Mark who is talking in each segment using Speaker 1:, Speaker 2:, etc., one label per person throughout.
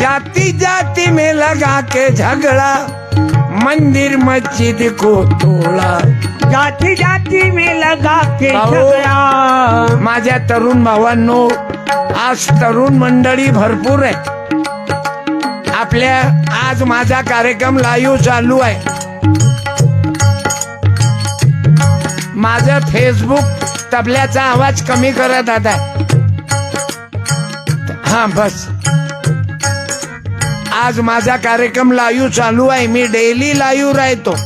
Speaker 1: जाति जाति में लगा के झगड़ा मंदिर मस्जिद को तोड़ा।
Speaker 2: जाती जाती में लगा के. झगड़ा।
Speaker 1: माझ्या तरुण भावांनो आज तरुण मंडळी भरपूर आहे आपल्या आज माझा कार्यक्रम लाईव्ह चालू आहे. माझं फेसबुक तबल्याचा आवाज कमी करा दादा. हा बस. आज माझा कार्यक्रम लाईव्ह चालू आहे. मी डेली लाईव्ह राहतो.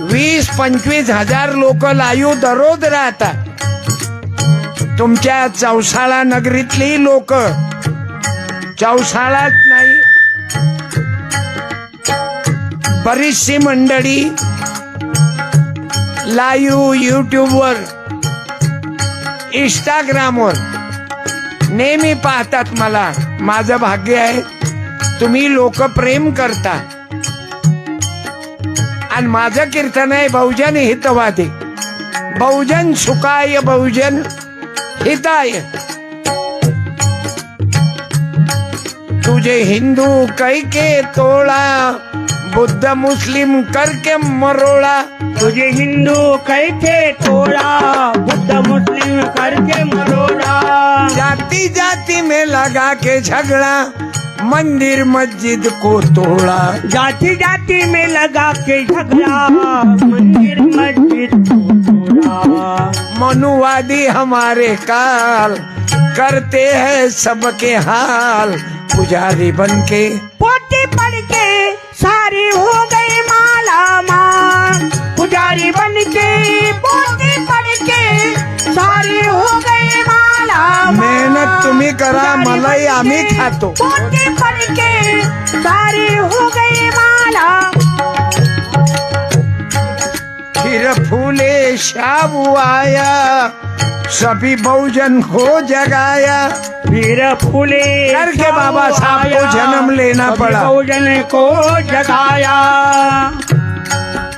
Speaker 1: वीस पंचवीस हजार लोक लाईव्ह दररोज राहतात. तुमच्या चौसाळा नगरीतली लोक. चौसाळाच नाही. बरीचशी मंडळी लाईव्ह युट्यूबवर इंस्टाग्रामवर नेहमी पाहतात मला. माझं भाग्य आहे तुम्ही लोक प्रेम करता. आणि माझं कीर्तन आहे बहुजन हितवादी. बहुजन सुखाय बहुजन हिताय. तुझे हिंदू कै के तोड़ा बुद्ध मुस्लिम करके मरोड़ा
Speaker 2: तुझे हिंदू कैसे तोड़ा बुद्ध मुस्लिम करके मरोड़ा
Speaker 1: जाति जाति में लगा के झगड़ा. मंदिर मस्जिद को तोड़ा।
Speaker 2: जाति जाति में लगा के झगड़ा, मंदिर मस्जिद को तोड़ा।
Speaker 1: मनुवादी हमारे काल करते हैं सबके हाल। पुजारी बन के
Speaker 2: पोते पड़ के सारे हो गए माला माल। पुजारी बन के पोते पड़ के
Speaker 1: तुम्ही करा मलाई आम्ही
Speaker 2: के
Speaker 1: खातो.
Speaker 2: पोते पड़ सारे हो गए माला.
Speaker 1: फिर फूले शाबू आया सभी बहुजन को जगाया.
Speaker 2: फिर फूले
Speaker 1: करके बाबा साहब को जन्म लेना पड़ा।
Speaker 2: बहुजन को जगाया.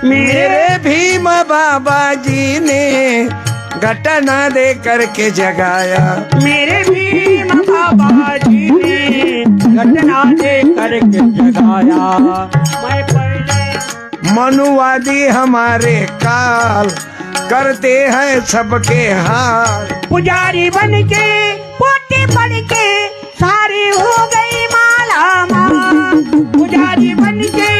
Speaker 2: मेरे
Speaker 1: मेरे भीम बाबा जी ने घटना दे करके जगाया।
Speaker 2: मेरे भीम बाबा जी ने घटना दे करके जगाया। मैं
Speaker 1: मनुवादी हमारे काल करते हैं सबके हाल।
Speaker 2: पुजारी बन के पोते पड़ के सारे हो गई माला माल पुजारी बन के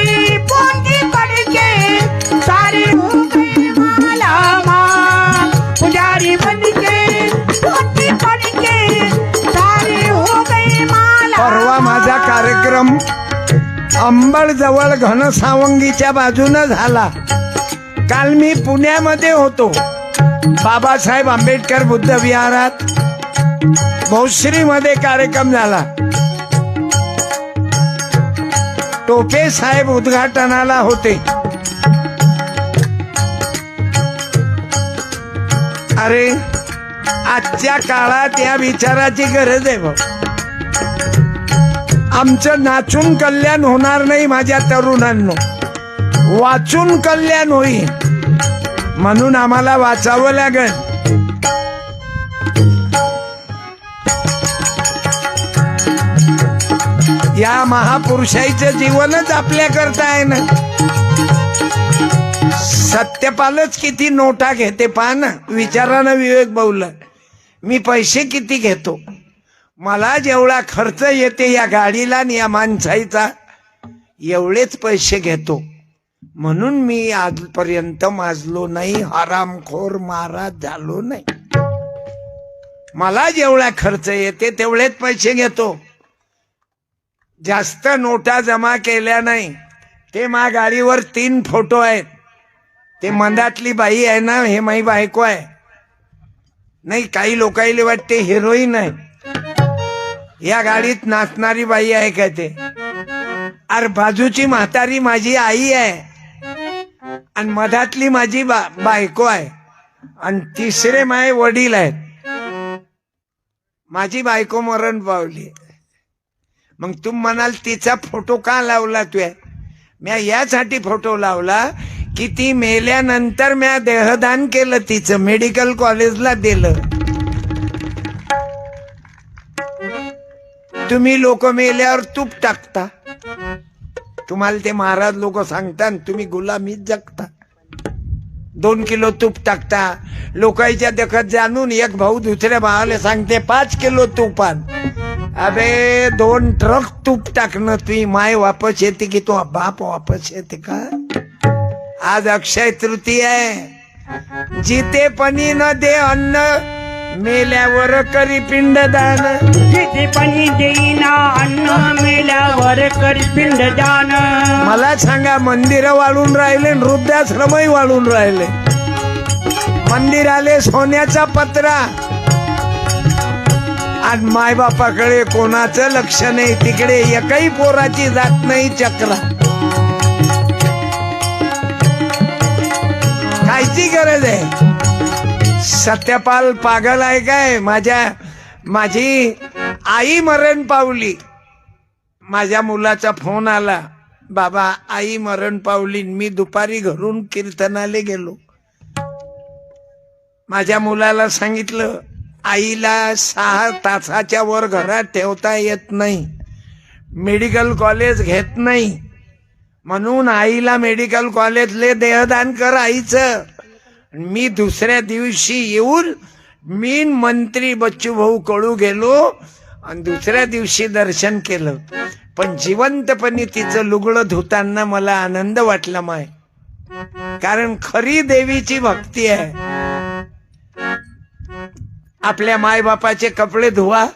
Speaker 2: बन के पड़ के हो माला.
Speaker 1: परवा माझा कार्यक्रम अंबड जवळ घनसावंगीच्या बाजूनं झाला. काल मी पुण्यामध्ये होतो. बाबासाहेब आंबेडकर बुद्ध विहारात भोसरी मध्ये कार्यक्रम झाला. टोपे साहेब उद्घाटनाला होते. अरे आजच्या काळात या विचाराची गरज आहे भाऊ आमचं नाचून कल्याण होणार नाही माझ्या तरुणांनो. वाचून कल्याण होईल. म्हणून आम्हाला वाचावं लागेल. या महापुरुषाचं जीवनच आपल्या करता आहे ना सत्यपालच किती नोटा घेते पहा ना विचारानं विवेक बहुल मी पैसे किती घेतो? मला जेवढा खर्च येते या गाडीला आणि या माणसाईचा एवढेच पैसे घेतो. म्हणून मी आजपर्यंत माजलो नाही हरामखोर महाराज झालो नाही. मला जेवढा खर्च येते तेवढेच पैसे घेतो. जास्त नोटा जमा केल्या नाही. ते मा गाडीवर तीन फोटो आहेत. ते मंदातली बाई आहे ना हे माई बायको आहे. नाही काही लोकांना वाटते हिरोईन आहे. या गाडीत नाचणारी बाई आहे काय ते? अरे बाजूची म्हातारी माझी आई आहे. आणि मधातली माझी बा बायको आहे. आणि तिसरे माय वडील आहेत. माझी बायको मरण पावली. मग तू म्हणाल तिचा फोटो का लावला तू? म्या यासाठी फोटो लावला की ती मेल्यानंतर म्या देहदान केलं तिचं मेडिकल कॉलेजला दिलं. तुम्ही लोक मेल्यावर तूप टाकता. तुम्हाला ते महाराज लोक सांगतात तुम्ही गुलामीच जगता. दोन किलो तूप टाकता. लोकांच्या देखत जाणून एक भाऊ दुसऱ्या भावाला सांगते पाच किलो तुपान. अरे अबे दोन ट्रक तूप टाकणं तुझी माय वापस येते की तो बाप वापस येते का? आज अक्षय तृतीय आहे. जिते पणी न दे अन्न मेल्यावर करी पिंडदान.
Speaker 2: जिथे पणी देईना अन्न मेल्यावर करी पिंड दान
Speaker 1: मला सांगा मंदिर वाळून राहिले वृद्धाश्रमही वाळून राहिले. मंदिराले सोन्याचा पत्रा. आणि मायबापाकडे कोणाचं लक्ष नाही तिकडे एकही पोराची जात नाही चक्रा. किती गरज आहे? सत्यपाल पागल आहे काय? माझ्या माझी आई मरण पावली. माझ्या मुलाचा फोन आला. बाबा आई मरण पावली. मी दुपारी घरून कीर्तनाले गेलो. माझ्या मुलाला सांगितलं आईला सहा तासाच्या वर घरात ठेवता येत नाही. मेडिकल कॉलेज घेत नाही. म्हणून आईला मेडिकल कॉलेजले देहदान कर आईचं. मी दुसऱ्या दिवशी येऊन मी मंत्री बच्चू भाऊ कळू गेलो आणि दुसऱ्या दिवशी दर्शन केलं. पण जिवंतपणी तिचं लुगडं धुताना मला आनंद वाटला माय. कारण खरी देवीची भक्ती आहे. आपल्या मायबापाचे कपडे धुवा.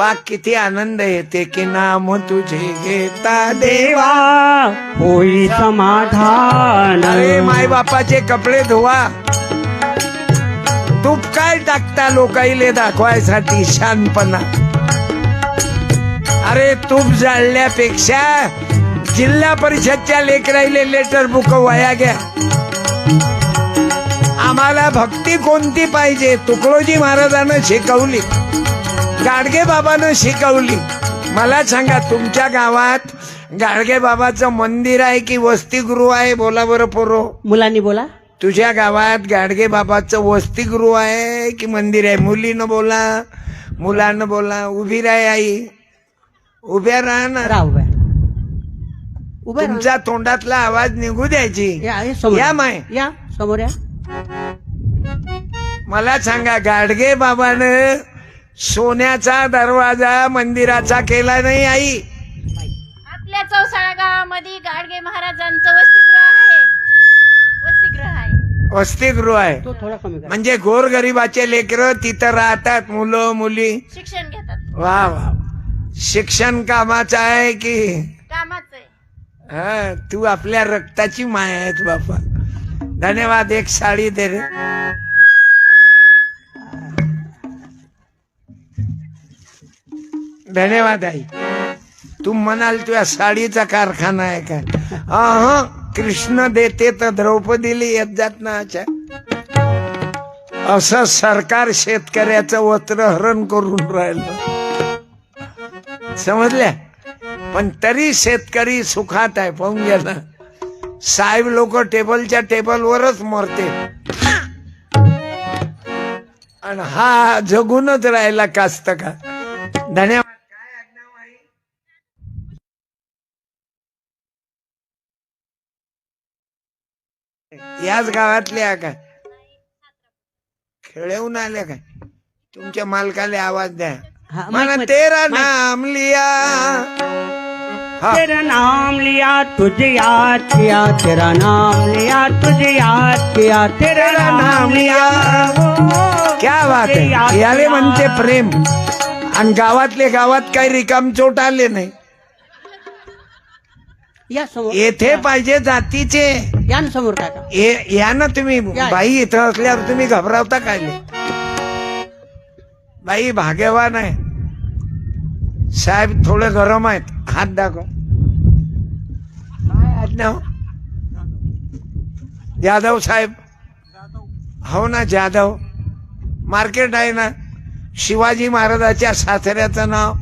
Speaker 1: पाक किती आनंद येते की नाम तुझे घेता देवा.
Speaker 2: होई समाधान.
Speaker 1: अरे मायबापाचे कपडे धुवा. तूप काय टाकता लोकाईले दाखवायसाठी शानपणा. अरे तूप जाळल्यापेक्षा जिल्हा परिषदच्या लेकराईले लेटर बुक वाया घ्या. आम्हाला भक्ती कोणती पाहिजे? तुकडोजी महाराजानं शिकवली. गाडगे बाबानं शिकवली. मला सांगा तुमच्या गावात गाडगे बाबाचं मंदिर आहे की वसतिगृह आहे? बोला बरं पोरो.
Speaker 2: मुलांनी बोला.
Speaker 1: तुझ्या गावात गाडगे बाबाचं वसतिगृह आहे की मंदिर आहे? मुलीनं बोला मुलानं बोला. उभी राह आई. उभ्या राहा ना
Speaker 2: राहा उभ्या. उभ्या राहा.
Speaker 1: तुमच्या तोंडातला आवाज निघू द्यायची.
Speaker 2: या समोर
Speaker 1: या. माय.
Speaker 2: या समोर या.
Speaker 1: मला सांगा गाडगे बाबानं सोन्याचा दरवाजा मंदिराचा केला नाही आई.
Speaker 3: आपल्या चौसाळा गावामध्ये गाडगे महाराजांचं वसतिगृह आहे. वसतिगृह आहे.
Speaker 1: वसतिगृह आहे.
Speaker 2: तो थोडा कमी करा.
Speaker 1: म्हणजे गोरगरिबाचे लेकर तिथं राहतात मुलं मुली.
Speaker 3: शिक्षण घेतात.
Speaker 1: वा वा. शिक्षण कामाचं आहे की?
Speaker 3: कामाचं आहे.
Speaker 1: हा तू आपल्या रक्ताची माय आहेत बापा. धन्यवाद एक साडी दे रे. धन्यवाद आई. तू म्हणाल तुझ्या साडीचा कारखाना आहे का? अह कृष्ण देते तर द्रौपदीला येत जात ना अच्छा असं सरकार शेतकऱ्याचं वस्त्रहरण करून राहिलं. समजल्या? पण तरी शेतकरी सुखात आहे पाहून गेला साहेब लोक टेबलच्या टेबलवरच मरते. आणि हा जगूनच राहिला कास्त का धन्यवाद. याच गावातल्या काय? खेळवून आल्या काय? तुमच्या मालकाला आवाज द्या.
Speaker 2: मध्ये-
Speaker 1: तेरा नाम लिया.
Speaker 2: तेरा नाम लिया तुझे याद किया तेरा नाम लिया तुझे याद किया तेरा नाम लिया।
Speaker 1: क्या बात आहे याले. म्हणते प्रेम. आणि गावातले गावात काही रिकाम चोट आले नाही.
Speaker 2: या समोर.
Speaker 1: येथे पाहिजे जातीचे.
Speaker 2: या ना समोर काका.
Speaker 1: ये- या ना तुम्ही.
Speaker 2: या.
Speaker 1: बाई इथं असल्यावर तुम्ही घबरावता काय? बाई भाग्यवान आहे. साहेब थोडे गरम आहेत. हात दाखव. काय आडनाव? जाधव साहेब. हो ना जाधव. मार्केट आहे ना. शिवाजी महाराजाच्या सासऱ्याचं नाव.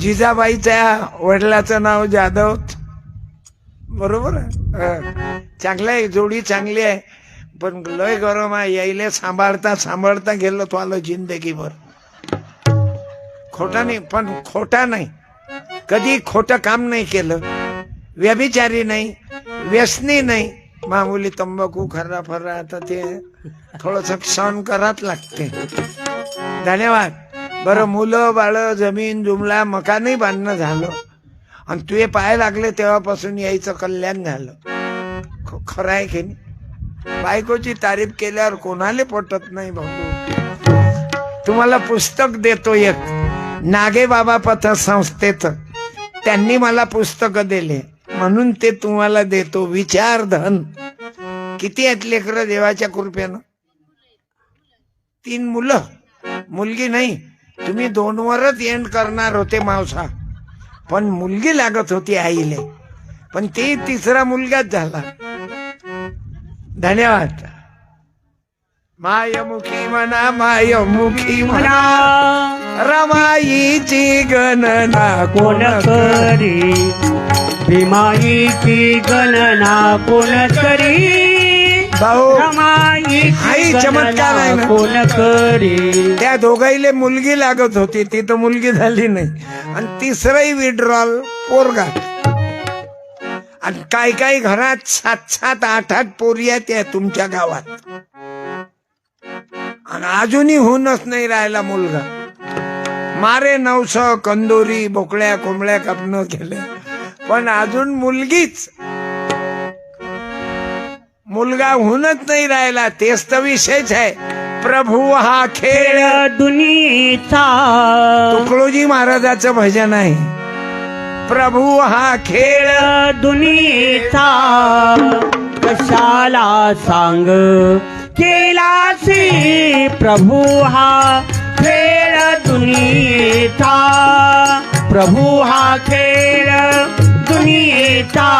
Speaker 1: जिजाबाईच्या वडिलाचं नाव जाधव. बरोबर? आहे चांगलं आहे जोडी चांगली आहे. पण लय गरम आहे यायले सांभाळता सांभाळता गेलो तो आलो जिंदगीभर. खोटा नाही पण खोटा नाही. कधी खोटं काम नाही केलं. व्यभिचारी नाही व्यसनी नाही. मामुली तंबाखू खर्रा फर्रा आता ते थोडस सहन कराच लागते. धन्यवाद. बरं मुलं बाळ जमीन जुमला मकानही बांधणं झालं. आणि तुझे पाय लागले तेव्हापासून यायचं कल्याण झालं. ख- खरं आहे की नाही? बायकोची तारीफ केल्यावर कोणाला पटत नाही भाऊ? तुम्हाला पुस्तक देतो एक. नागे बाबा पतसंस्थेचं त्यांनी मला पुस्तक दिले. म्हणून ते तुम्हाला देतो. विचार धन. किती आहेत लेकरं देवाच्या कृपेनं? तीन मुलं. मुलगी नाही तुम्ही दोनवरच एंड करणार होते मावसा. पण मुलगी लागत होती आईले. पण ते तिसरा मुलगाच झाला. धन्यवाद. मायमुखी म्हणा मायमुखी म्हणा
Speaker 2: म्हणा
Speaker 1: रमाईची गणना
Speaker 2: कोण करी? भीमाईची गणना कोण करी?
Speaker 1: भाऊ हाही चमत्कार आहे ना.
Speaker 2: कोण करी?
Speaker 1: त्या दोघाईले मुलगी लागत होती ती तर मुलगी झाली नाही. आणि तिसरंही विड्रॉल पोरगा. आणि काय काय घरात सात सात आठ आठ पोरी आहेत त्या तुमच्या गावात. आणि अजूनही होऊनच नाही राहिला मुलगा. मारे नवस कंदोरी बोकळ्या कोंबड्या कापणं केलं. पण अजून मुलगीच मुलगा होऊनच नाही राहिला तेच तर विषयच आहे. प्रभू हा खेळ
Speaker 2: दुनीचा.
Speaker 1: तुकडोजी महाराजाचं भजन आहे. प्रभू हा खेळ.
Speaker 2: खेळ दुनीचा. कशाला सांग? केलासी प्रभू हा खेळ दुनीचा. प्रभू हा खेळ येता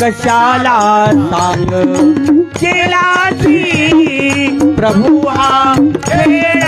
Speaker 2: कशाला सांग? केला प्रभू हा खेळ